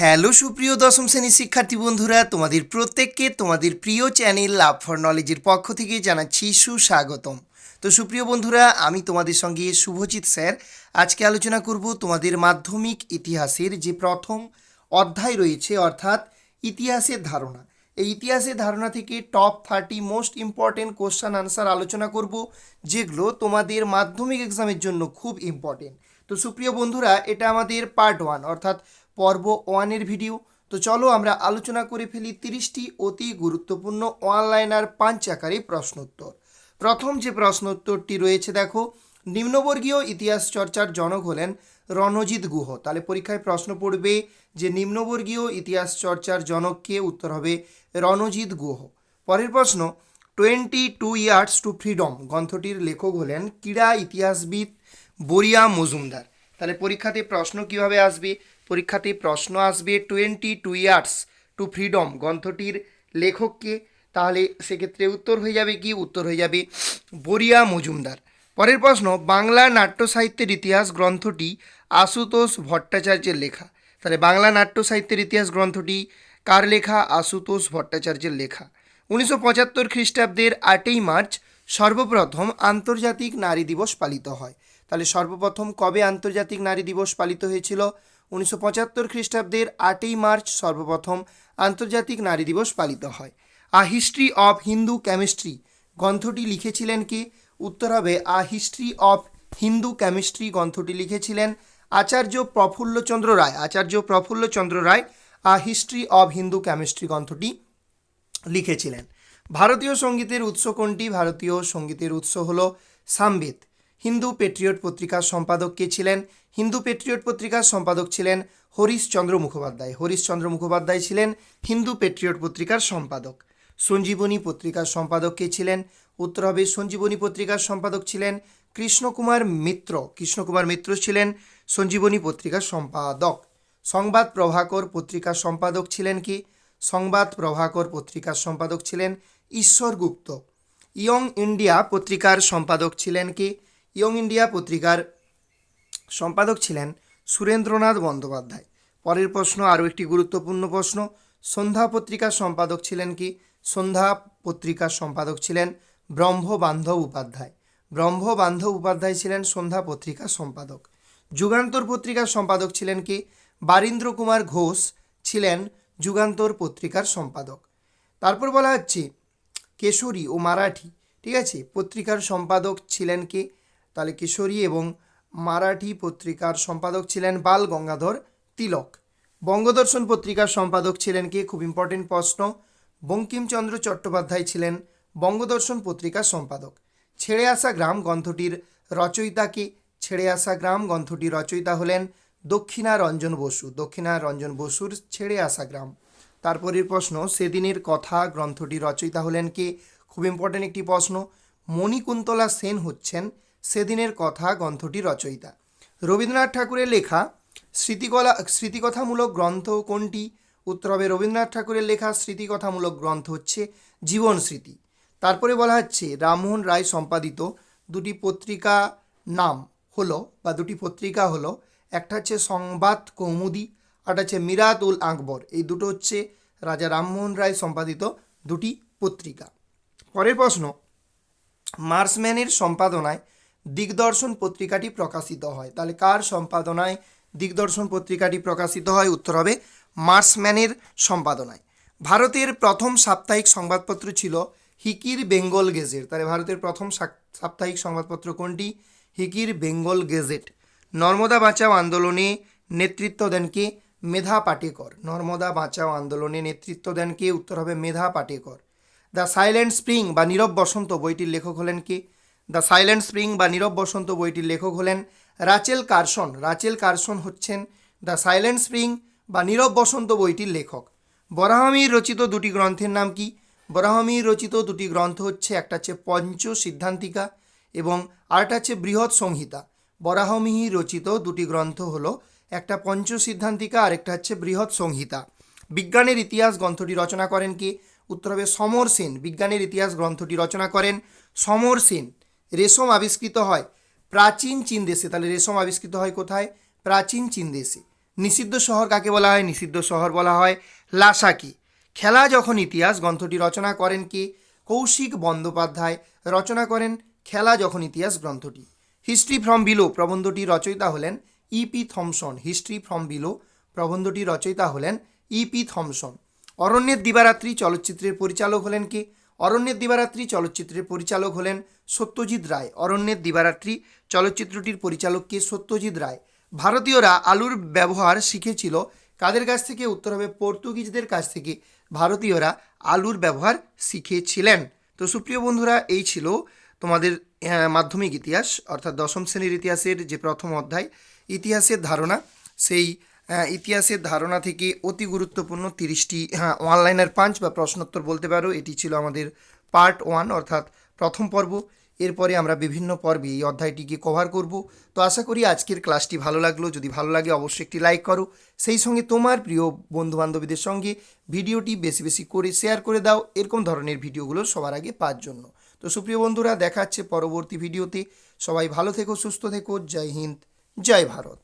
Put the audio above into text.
Hello সুপ্রিয় দশম শ্রেণির শিক্ষার্থী বন্ধুরা, তোমাদের প্রত্যেককে তোমাদের প্রিয় চ্যানেল লাভ ফর নলেজের পক্ষ থেকে জানাচ্ছি সুস্বাগতম। তো সুপ্রিয় বন্ধুরা, আমি তোমাদের সঙ্গে শুভজিৎ স্যার। আজকে আলোচনা করব তোমাদের মাধ্যমিক ইতিহাসের যে প্রথম অধ্যায় রয়েছে, অর্থাৎ ইতিহাসের ধারণা। এই ইতিহাসের ধারণা থেকে top thirty most important question answer আলোচনা করব, যেগুলো তোমাদের মাধ্যমিক এক্সামের জন্য খুব ইম্পর্টেন্ট তো সুপ্রিয় বন্ধুরা, এটা আমাদের পার্ট ওয়ান অর্থাৎ পর্ব ওয়ানের ভিডিও। তো চলো আমরা আলোচনা করে ফেলি তিরিশটি অতি গুরুত্বপূর্ণ অনলাইনার পাঁচ আকারে প্রশ্নোত্তর। প্রথম যে প্রশ্নোত্তরটি রয়েছে দেখো, নিম্নবর্গীয় ইতিহাস চর্চার জনক হলেন রণজিৎ গুহ। তাহলে পরীক্ষায় প্রশ্ন পড়বে যে নিম্নবর্গীয় ইতিহাস চর্চার জনককে উত্তর হবে রণজিৎ গুহ। পরের প্রশ্ন, twenty two years to freedom. গ্রন্থটির লেখক হলেন ক্রীড়া ইতিহাসবিদ বরিয়া মজুমদার। তাহলে পরীক্ষাতে প্রশ্ন কীভাবে আসবে? পরীক্ষাতে প্রশ্ন আসবে twenty two years to freedom গ্রন্থটির লেখককে। তাহলে সেক্ষেত্রে উত্তর হয়ে যাবে কি? উত্তর হয়ে যাবে বরিয়া মজুমদার। পরের প্রশ্ন, বাংলা নাট্য সাহিত্যের ইতিহাস গ্রন্থটি আশুতোষ ভট্টাচার্যের লেখা। তাহলে বাংলা নাট্য সাহিত্যের ইতিহাস গ্রন্থটি কার লেখা? আশুতোষ ভট্টাচার্যের লেখা। উনিশশো পঁচাত্তর খ্রিস্টাব্দের আটই মার্চ সর্বপ্রথম আন্তর্জাতিক নারী দিবস পালিত হয়। তাহলে সর্বপ্রথম কবে আন্তর্জাতিক নারী দিবস পালিত হয়েছিল? উনিশশো পঁচাত্তর খ্রিস্টাব্দের আটই মার্চ সর্বপ্রথম আন্তর্জাতিক নারী দিবস পালিত হয়। A history of Hindu chemistry গ্রন্থটি লিখেছিলেন কি? উত্তর হবে, a history of Hindu chemistry গ্রন্থটি লিখেছিলেন Acharya Prafulla Chandra Ray. Acharya Prafulla Chandra Ray a history of Hindu chemistry গ্রন্থটি লিখেছিলেন। ভারতীয় সঙ্গীতের উৎস কোনটি? ভারতীয় সঙ্গীতের উৎস হলো সামবেদ। হিন্দু পেট্রিয়ট পত্রিকার সম্পাদক কে ছিলেন? হিন্দু পেট্রিয়ট পত্রিকার সম্পাদক ছিলেন হরিশচন্দ্র মুখোপাধ্যায়। হরিশচন্দ্র মুখোপাধ্যায় ছিলেন হিন্দু পেট্রিয়ট পত্রিকার সম্পাদক। সঞ্জীবনী পত্রিকার সম্পাদক কে ছিলেন? উত্তর হবে সঞ্জীবনী পত্রিকার সম্পাদক ছিলেন কৃষ্ণকুমার মিত্র। কৃষ্ণকুমার মিত্র ছিলেন সঞ্জীবনী পত্রিকার সম্পাদক। সংবাদ প্রভাকর পত্রিকার সম্পাদক ছিলেন কি? সংবাদ প্রভাকর পত্রিকার সম্পাদক ছিলেন ঈশ্বর গুপ্ত। ইয়ং ইন্ডিয়া পত্রিকার সম্পাদক ছিলেন কি? ইয়ং ইন্ডিয়া পত্রিকার সম্পাদক ছিলেন সুরেন্দ্রনাথ বন্দ্যোপাধ্যায়। পরের প্রশ্ন, আরও একটি গুরুত্বপূর্ণ প্রশ্ন, সন্ধ্যা পত্রিকার সম্পাদক ছিলেন কি? সন্ধ্যা পত্রিকার সম্পাদক ছিলেন ব্রহ্মবান্ধব উপাধ্যায়। ব্রহ্মবান্ধব উপাধ্যায় ছিলেন সন্ধ্যা পত্রিকার সম্পাদক। যুগান্তর পত্রিকার সম্পাদক ছিলেন কি? বারীন্দ্র কুমার ঘোষ ছিলেন যুগান্তর পত্রিকার সম্পাদক। তারপর বলা হচ্ছে, কেশরী ও মারাঠি, ঠিক আছে? পত্রিকার সম্পাদক ছিলেন কে? তাহলে কিশোরী এবং মারাঠি পত্রিকার সম্পাদক ছিলেন বাল গঙ্গাধর তিলক। বঙ্গদর্শন পত্রিকার সম্পাদক ছিলেন কে? খুব ইম্পর্টেন্ট প্রশ্ন। বঙ্কিমচন্দ্র চট্টোপাধ্যায় ছিলেন বঙ্গদর্শন পত্রিকার সম্পাদক। ছেড়ে আসা গ্রাম গ্রন্থটির রচয়িতাকে ছেড়ে আসা গ্রাম গ্রন্থটির রচয়িতা হলেন দক্ষিণা রঞ্জন বসু। দক্ষিণা রঞ্জন বসুর ছেড়ে আসা গ্রাম। তারপরের প্রশ্ন, সেদিনের কথা গ্রন্থটির রচয়িতা হলেন কে? খুব ইম্পর্টেন্ট একটি প্রশ্ন। মণিকুন্তলা সেন হচ্ছেন সেদিনের কথা গ্রন্থটি রচয়িতা। রবীন্দ্রনাথ ঠাকুরের লেখা স্মৃতিকলা, স্মৃতিকথামূলক গ্রন্থ কোনটি? উত্তর হবে, রবীন্দ্রনাথ ঠাকুরের লেখা স্মৃতিকথামূলক গ্রন্থ হচ্ছে জীবন স্মৃতি। তারপরে বলা হচ্ছে, রামমোহন রায় সম্পাদিত দুটি পত্রিকা নাম হলো, বা দুটি পত্রিকা হলো, একটা হচ্ছে সংবাদ কৌমুদি, আর হচ্ছে মিরাত উল আকবর। এই দুটো হচ্ছে রাজা রামমোহন রায় সম্পাদিত দুটি পত্রিকা। পরের প্রশ্ন, মার্সম্যানের সম্পাদনায় দিগদর্শন পত্রিকাটি প্রকাশিত হয়। তাহলে কার সম্পাদনায় দিগদর্শন পত্রিকাটি প্রকাশিত হয়? উত্তর হবে মার্সম্যানের সম্পাদনায়। ভারতের প্রথম সাপ্তাহিক সংবাদপত্র ছিল হিকির বেঙ্গল গেজেট। তাহলে ভারতের প্রথম সাপ্তাহিক সংবাদপত্র কোনটি? হিকির বেঙ্গল গেজেট। নর্মদা বাঁচাও আন্দোলনে নেতৃত্ব দেন কে? মেধা পাটেকর। নর্মদা বাঁচাও আন্দোলনে নেতৃত্ব দেন কে? উত্তর হবে Medha Patkar. The silent spring বা নীরব বসন্ত বইটির লেখক হলেন কে? দ্য সাইলেন্ট স্প্রিং বা নীরব বসন্ত বইটির লেখক হলেন রাচেল কারসন। রাচেল কারসন হচ্ছেন দ্য সাইলেন্ট স্প্রিং বা নীরব বসন্ত বইটির লেখক। বরাহমির রচিত দুটি গ্রন্থের নাম কি? বরাহমির রচিত দুটি গ্রন্থ হচ্ছে একটা হচ্ছে পঞ্চ সিদ্ধান্তিকা এবং আরেকটা হচ্ছে বৃহৎ সংহিতা। বরাহমিহি রচিত দুটি গ্রন্থ হলো একটা পঞ্চ সিদ্ধান্তিকা আর একটা হচ্ছে বৃহৎ সংহিতা। বিজ্ঞানের ইতিহাস গ্রন্থটি রচনা করেন কি? উত্তর হবে সমর সেন। বিজ্ঞানের ইতিহাস গ্রন্থটি রচনা করেন সমর সেন। রেশম আবিষ্কৃত হয়। প্রাচীন চীন দেশে। তাহলে রেশম আবিষ্কৃত হয় কোথায়? প্রাচীন চীন দেশে। নিষিদ্ধ শহর কাকে বলা হয়? নিষিদ্ধ শহর বলা হয় লাসাকি। খেলা যখন ইতিহাস, গ্রন্থটি রচনা করেন কে? কৌশিক বন্দ্যোপাধ্যায় রচনা করেন খেলা যখন ইতিহাস, গ্রন্থটি। হিস্ট্রি ফ্রম বিলো প্রবন্ধটি রচয়িতা হলেন E P Thompson. History from below প্রবন্ধটি রচয়িতা হলেন ইপি থমসন। অরণ্যের দিবারাত্রি চলচ্চিত্রের পরিচালক হলেন কে? অরণ্যের দিবারাত্রি চলচ্চিত্রের পরিচালক হলেন সত্যজিৎ রায়। অরণ্যের দিবারাত্রি চলচ্চিত্রটির পরিচালক কে সত্যজিৎ রায়? ভারতীয়রা আলুর ব্যবহার শিখেছিল। কাদের কাছ থেকে? উত্তর হবে পর্তুগিজদের কাছ থেকে। ভারতীয়রা আলুর ব্যবহার শিখেছিলেন। তো সুপ্রিয় বন্ধুরা, এই ছিল তোমাদের মাধ্যমিক ইতিহাস, অর্থাৎ দশম শ্রেণির ইতিহাসের যে প্রথম অধ্যায়, ইতিহাসের ধারণা। সেই ইতিহাসের ধারণা থেকে অতি গুরুত্বপূর্ণ তিরিশটি হ্যাঁ অনলাইনের পাঁচ বা প্রশ্নোত্তর বলতে পারো। এটি ছিল আমাদের পার্ট ওয়ান অর্থাৎ প্রথম পর্ব। এরপরে আমরা বিভিন্ন পর্বে এই অধ্যায়টিকে কভার করব। তো আশা করি আজকের ক্লাসটি ভালো লাগল। যদি ভালো লাগে, অবশ্যই একটি লাইক করো। সেই সঙ্গে তোমার প্রিয় বন্ধু বান্ধবীদের সঙ্গে ভিডিওটি বেশি বেশি করে শেয়ার করে দাও। এরকম ধরনের ভিডিওগুলো সবার আগে পাওয়ার জন্য। তো সুপ্রিয় বন্ধুরা, দেখা হচ্ছে পরবর্তী ভিডিওতে। সবাই ভালো থেকো, সুস্থ থেকো। জয় হিন্দ, জয় ভারত।